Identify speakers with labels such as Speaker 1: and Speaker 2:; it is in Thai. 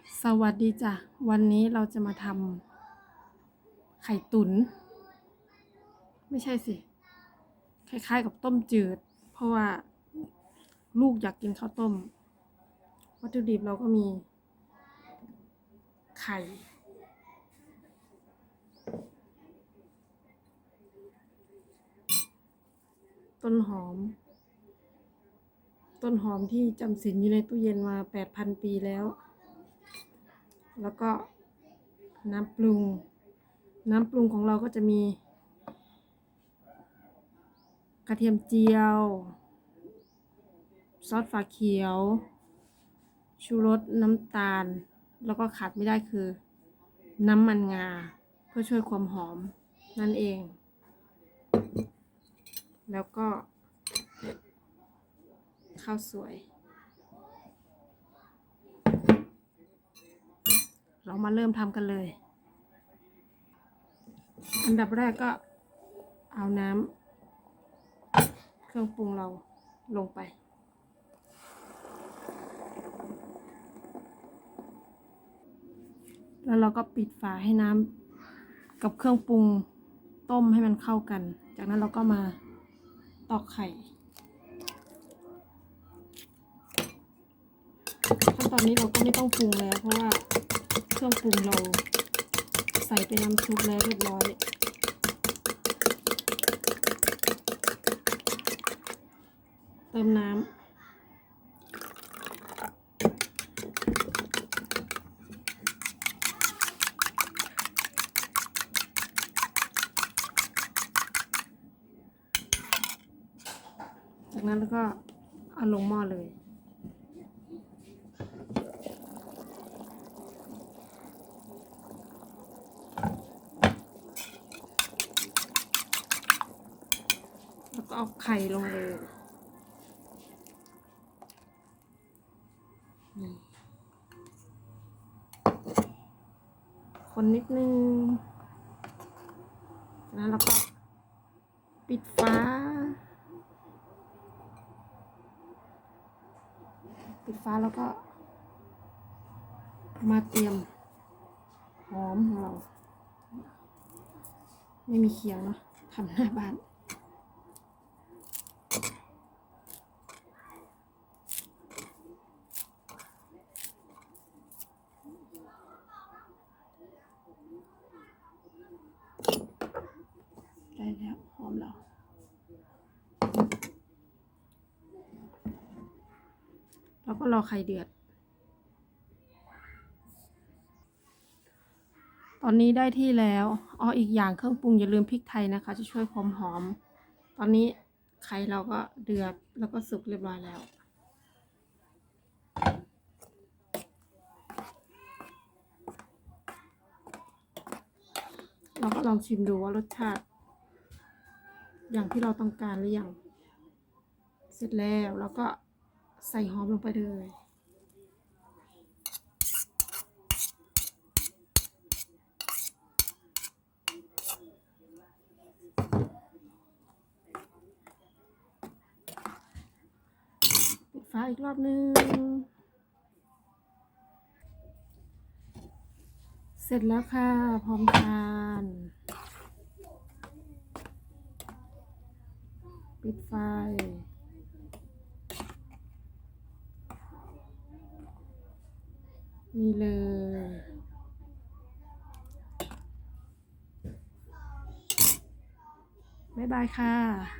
Speaker 1: สวัสดีจ้ะ วันนี้เราจะมาทำไข่ตุน๋นไม่ใช่สิ คล้ายๆกับต้มจืด เพราะว่าลูกอยากกินข้าวต้ม วัตถุดิบเราก็มี ไข่ ต้นหอม ต้นหอมที่จำศีลอยู่ในตู้เย็นมาแปดพันปีแล้ว แล้วก็น้ำปรุง น้ำปรุงของเราก็จะมี กระเทียมเจียว ซอสฝาเขียว ชูรสน้ำตาล แล้วก็ขาดไม่ได้คือ น้ำมันงา เพื่อช่วยความหอมนั่นเอง แล้วก็ข้าวสวย เรา มาเริ่มทำกันเลย อันดับแรกก็เอาน้ำเครื่องปรุงเราลงไป แล้วเราก็ปิดฝาให้น้ำกับเครื่องปรุงต้มให้มันเข้ากัน จากนั้นเราก็มาตอกไข่ขั้นตอนนี้เราก็ไม่ต้องปรุงแล้วเพราะว่า เครื่องปรุงเราใส่ไปน้ำซุปแล้วเรียบร้อย เติมน้ำจากนั้นแล้วก็เอาลงหม้อเลย แล้วก็เอาไข่ลงเลยนี่คนนิดนึงจากนั้นเราก็ปิดฟ้า ปิดฟ้าแล้วก็ มาเตรียมหอมของเรา ไม่มีเคียงเนาะทำหน้าบ้าน ได้แล้ว หอมแล้วแล้วก็รอไข่เดือด ตอนนี้ได้ที่แล้วอ๋ออีกอย่างเครื่องปรุงอย่าลืมพริกไทยนะคะ จะช่วยความหอม ตอนนี้ไข่เราก็เดือดแล้วก็สุกเรียบร้อยแล้วเราก็ลองชิมดูว่ารสชาติ อย่างที่เราต้องการหรือยังเสร็จแล้วแล้วก็ใส่หอมลงไปเลยปิดฟ้าอีกรอบนึง เสร็จแล้วค่ะ พร้อมทาน ปิดไฟ นี่เลย บ๊ายบายค่ะ